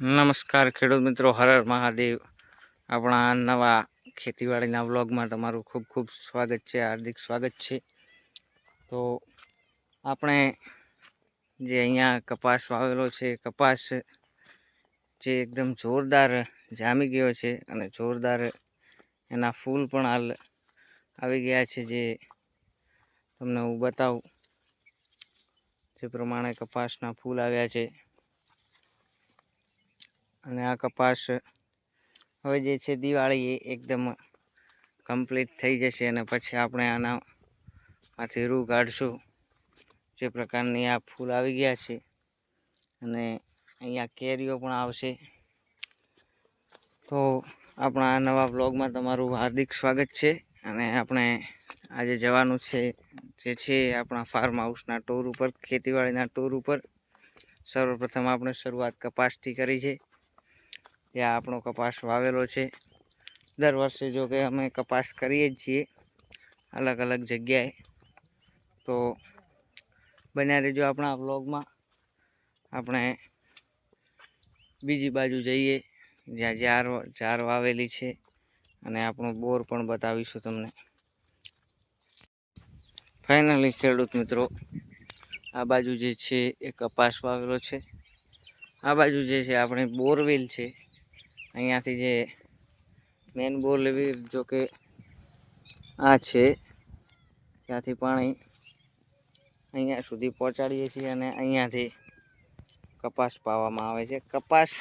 નમસ્કાર ખેડૂત મિત્રો, હર હર મહાદેવ. આપણા નવા ખેતીવાડીના વ્લોગમાં તમારું ખૂબ ખૂબ સ્વાગત છે, હાર્દિક સ્વાગત છે. તો આપણે જે અહીંયા કપાસ વાવેલો છે, કપાસ જે એકદમ જોરદાર જામી ગયો છે અને જોરદાર એના ફૂલ પણ હાલ આવી ગયા છે જે તમને હું બતાવું. જે પ્રમાણે કપાસના ફૂલ આવ્યા છે. અને આ કપાસ હવે જે છે દિવાળી એ એકદમ કમ્પ્લીટ થઈ જશે અને પછી આપણે આના માંથી રૂ કાઢશું. જે પ્રકારની આ ફૂલ આવી ગયા છે અને અહીંયા કેરીઓ પણ આવશે. તો આપણા આ નવા બ્લોગમાં તમારું હાર્દિક સ્વાગત છે અને આપણે આજે જવાનું છે જે છે આપણા ફાર્મ હાઉસના ટૂર ઉપર, ખેતીવાડીના ટૂર ઉપર. સર્વપ્રથમ આપણે શરૂઆત કપાસથી કરી છે. ત્યાં આપણો કપાસ વાવેલો છે. દર વર્ષે જો કે અમે કપાસ કરીએ જ છીએ અલગ અલગ જગ્યાએ. તો બન્યા રહેજો આપણા વ્લોગમાં. આપણે બીજી બાજુ જઈએ, જ્યાં ઝાર ઝાર વાવેલી છે અને આપણો બોર પણ બતાવીશું તમને. ફાઇનલી ખેડૂત મિત્રો, આ બાજુ જે છે એ કપાસ વાવેલો છે. આ બાજુ જે છે, આપણે બોરવેલ છે. અહીંયાથી જે મેન બોરવેલ જો કે આ છે, ત્યાંથી પાણી અહીંયા સુધી પહોંચાડીએ છીએ અને અહીંયાથી કપાસ પાવામાં આવે છે. કપાસ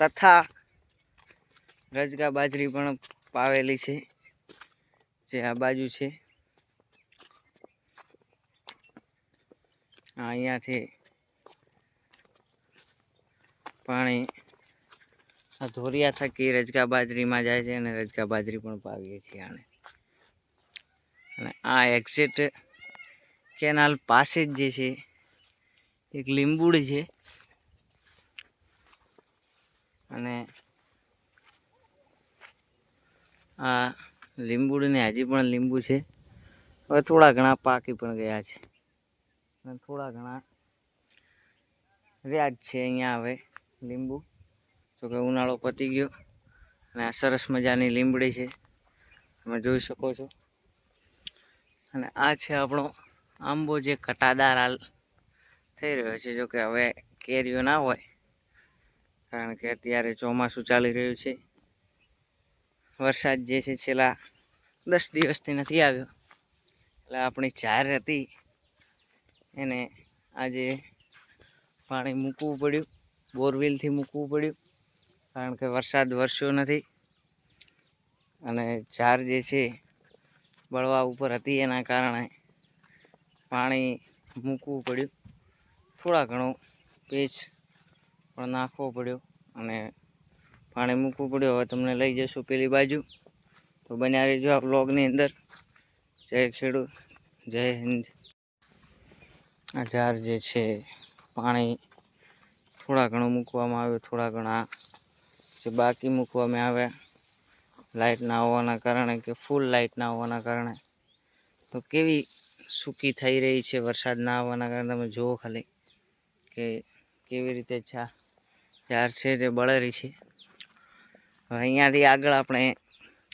તથા રજગા બાજરી પણ પાવેલી છે, જે આ બાજુ છે. અહીંયાથી પાણી આ ધોરિયા થકી રજકા બાજરીમાં જાય છે અને રજકા બાજરી પણ પાવીએ છીએ આને અને આ એક્ઝેટ કેનાલ પાસે જ જે છે, એક લીંબુડ છે. અને આ લીંબુડને હજી પણ લીંબુ છે. હવે થોડા ઘણા પાકી પણ ગયા છે. અને થોડા ઘણા રહ્યા છે અહીંયા હવે લીંબુ. જોકે ઉનાળો પતી ગયો અને આ સરસ મજાની લીંબડી છે. તમે જોઈ શકો છો. અને આ છે આપણો આંબો જે કટાદાર હાલ થઈ રહ્યો છે જોકે હવે કેરીઓ ના હોય. કારણ કે અત્યારે ચોમાસું ચાલી રહ્યું છે. વરસાદ જે છે છેલ્લા દસ દિવસથી નથી આવ્યો. એટલે આપણી ચાર હતી એને આજે પાણી મૂકવું પડ્યું, બોરવેલથી મૂકવું પડ્યું. કારણ કે વરસાદ વરસ્યો નથી. અને ઝાર જે છે, બળવા ઉપર હતી એના કારણે પાણી મૂકવું પડ્યું. થોડા ઘણું પેચ પણ નાખવો પડ્યો અને પાણી મૂકવું પડ્યું. હવે તમને લઈ જશું પેલી બાજુ. તો બન્યા રહેજો આ બ્લોગની અંદર. જય ખેડૂત, જય હિન્દ. આ ઝાર જે છે, પાણી થોડા ઘણું મૂકવામાં આવ્યું, થોડા ઘણા જે બાકી મૂકવામાં આવ્યા લાઇટ ના હોવાના કારણે કે ફૂલ લાઇટ ના હોવાના કારણે. તો કેવી સૂકી થઈ રહી છે, વરસાદ ના આવવાના કારણે તમે જુઓ ખાલી કે કેવી રીતે ચા ઝાર છે જે બળેરી છે. હવે અહીંયાથી આગળ આપણે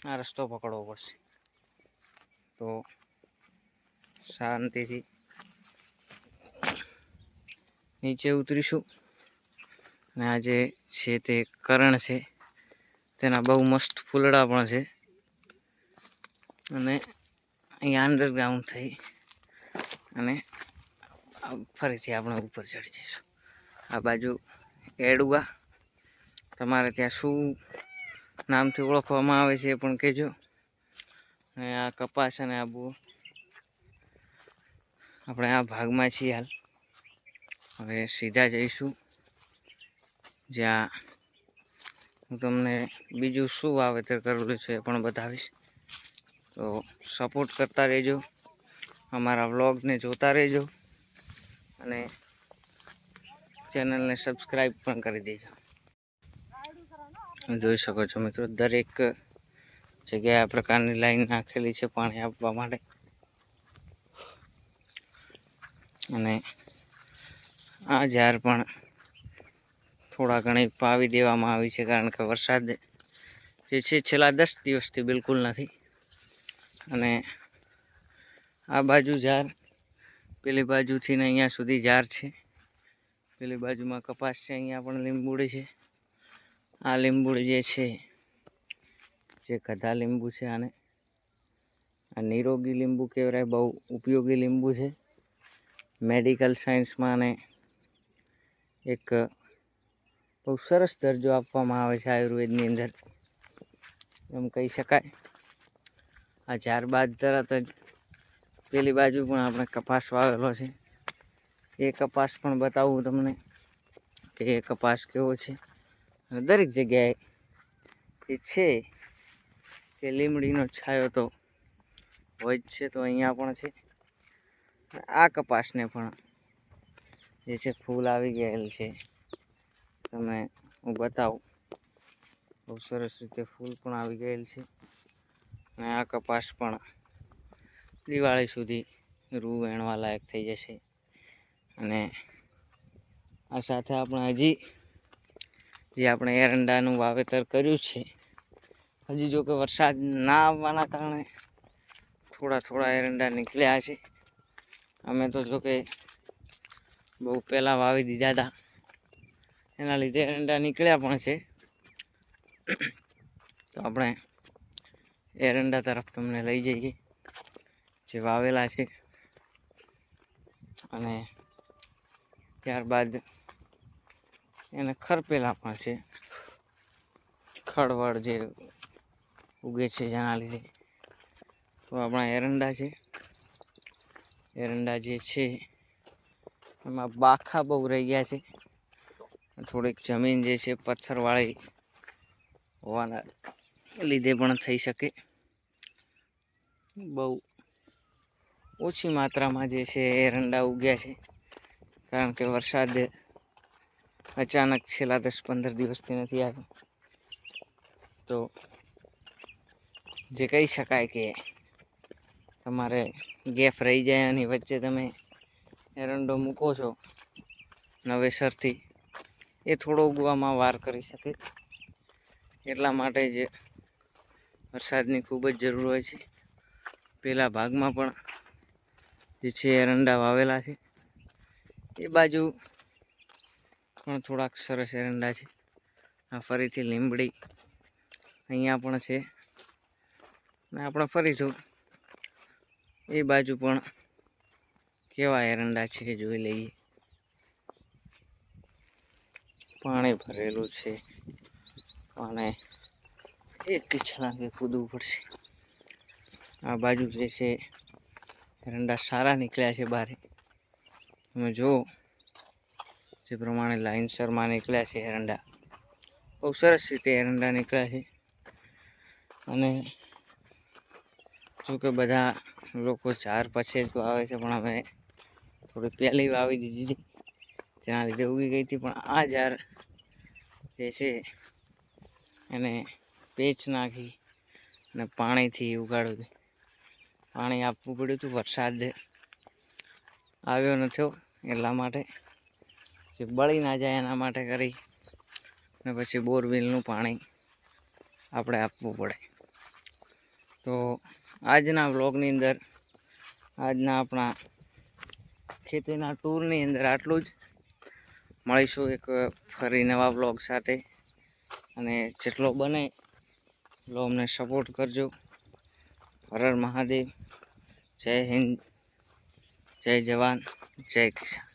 આ રસ્તો પકડવો પડશે. તો શાંતિથી નીચે ઉતરીશું. અને આ જે છે તે કરણ છે, તેના બહુ મસ્ત ફૂલડા પણ છે. અને અહીંયા અંડરગ્રાઉન્ડ થઈ અને ફરીથી આપણે ઉપર ચડી જઈશું. આ બાજુ એડુઆ, તમારે ત્યાં શું નામથી ઓળખવામાં આવે છે પણ કહેજો. અને આ કપાસ અને આ બુ. આપણે આ ભાગમાં છીએ હાલ. હવે સીધા જઈશું. જ્યાં હું તમને બીજું શું વાવેતર કરેલું છે એ પણ બતાવીશ. તો સપોર્ટ કરતા રહેજો. અમારા વ્લોગને જોતા રહેજો અને ચેનલને સબસ્ક્રાઈબ પણ કરી દેજો. જોઈ શકો છો મિત્રો, દરેક જગ્યાએ આ પ્રકારની લાઈન નાખેલી છે પાણી આપવા માટે. અને આ ઝાડ પણ થોડા ઘણી પાવી દેવામાં આવી છે કારણ કે વરસાદ જે છે છેલ્લા દસ દિવસથી બિલકુલ નથી. અને આ બાજુ ઝાર, પેલી બાજુથી ને અહીંયા સુધી ઝાર છે. પેલી બાજુમાં કપાસ છે, અહીંયા પણ લીંબુડી છે. આ લીંબુડી જે છે, જે ગધા લીંબુ છે આને. આ નિરોગી લીંબુ કહેવાય, બહુ ઉપયોગી લીંબુ છે. મેડિકલ સાયન્સમાં આને એક બહુ સરસ દરજ્જો આપવામાં આવે છે આયુર્વેદની અંદર. એમ કહી શકાય. આ ઝાર બાદ તરત જ પેલી બાજુ પણ આપણે કપાસ વાવેલો છે. એ કપાસ પણ બતાવું તમને કે એ કપાસ કેવો છે. અને દરેક જગ્યાએ એ છે કે લીમડીનો છાયો તો હોય જ છે, તો અહીંયા પણ છે. આ કપાસને પણ જે છે ફૂલ આવી ગયેલ છે. તમને હું બતાવું. બહુ સરસ રીતે ફૂલ પણ આવી ગયેલ છે. અને આ કપાસ પણ દિવાળી સુધી રૂ વેણવા લાયક થઈ જશે. અને આ સાથે આપણે હજી જે આપણે એરંડાનું વાવેતર કર્યું છે, હજી જો કે વરસાદ ના આવવાના કારણે થોડા થોડા એરંડા નીકળ્યા છે. અમે તો જો કે બહુ પહેલાં વાવી દીધા હતા એના લીધે એરંડા નીકળ્યા પણ છે. તો આપણે એરંડા તરફ તમને લઈ જઈએ. જે વાવેલા છે. અને ત્યારબાદ એને ખરપેલા પણ છે. ખડવડ જે ઉગે છે જેના લીધે. તો આપણા એરંડા છે. એરંડા જે છે, એમાં બાખા બહુ રહી ગયા છે. થોડીક જમીન જે છે પથ્થરવાળી હોવાના લીધે પણ થઈ શકે. બહુ ઓછી માત્રામાં જે છે એરંડા ઉગ્યા છે. કારણ કે વરસાદ અચાનક છેલ્લા દસ પંદર દિવસથી નથી આવ્યો. તો જે કહી શકાય કે તમારે ગેપ રહી જાય અને વચ્ચે તમે એરંડો મૂકો છો નવેસરથી એ થોડો ઉગવામાં વાર કરી શકે. એટલા માટે જે વરસાદની ખૂબ જ જરૂર હોય છે. પેલા ભાગમાં પણ જે છે એરંડા વાવેલા છે. એ બાજુ પણ થોડાક સરસ એરંડા છે. આ ફરીથી લીંબડી અહીંયા પણ છે. અને આપણે ફરીથી એ બાજુ પણ કેવા એરંડા છે જોઈ લઈએ. પાણી ભરેલું છે. અને એક છલાંગે કૂદવું પડશે. આ બાજુ જે છે, એરંડા સારા નીકળ્યા છે બહાર. તમે જુઓ, જે પ્રમાણે લાઇનસરમાં નીકળ્યા છે એરંડા. બહુ સરસ રીતે એરંડા નીકળ્યા છે. અને જો કે બધા લોકો ચાર પછી જ વાવે છે, પણ અમે થોડી પહેલી વાવી દીધી હતી જેના લીધે ઉગી ગઈ હતી, પણ આ ઝાર જે છે એને પેચ નાખી અને પાણીથી ઉગાડ્યું પાણી આપવું પડ્યું હતું, વરસાદ આવ્યો નથો એટલા માટે. જે બળી ના જાય એના માટે કરી અને પછી બોરવેલનું પાણી આપણે આપવું પડે. તો આજના વ્લોગની અંદર, આજના આપણા ખેતીના ટૂરની અંદર આટલું જ. મળીશું એક ફરી નવા બ્લોગ સાથે. અને જેટલો બને એટલો અમને સપોર્ટ કરજો. હર હર મહાદેવ. જય હિન્દ. જય જવાન. જય કિસાન.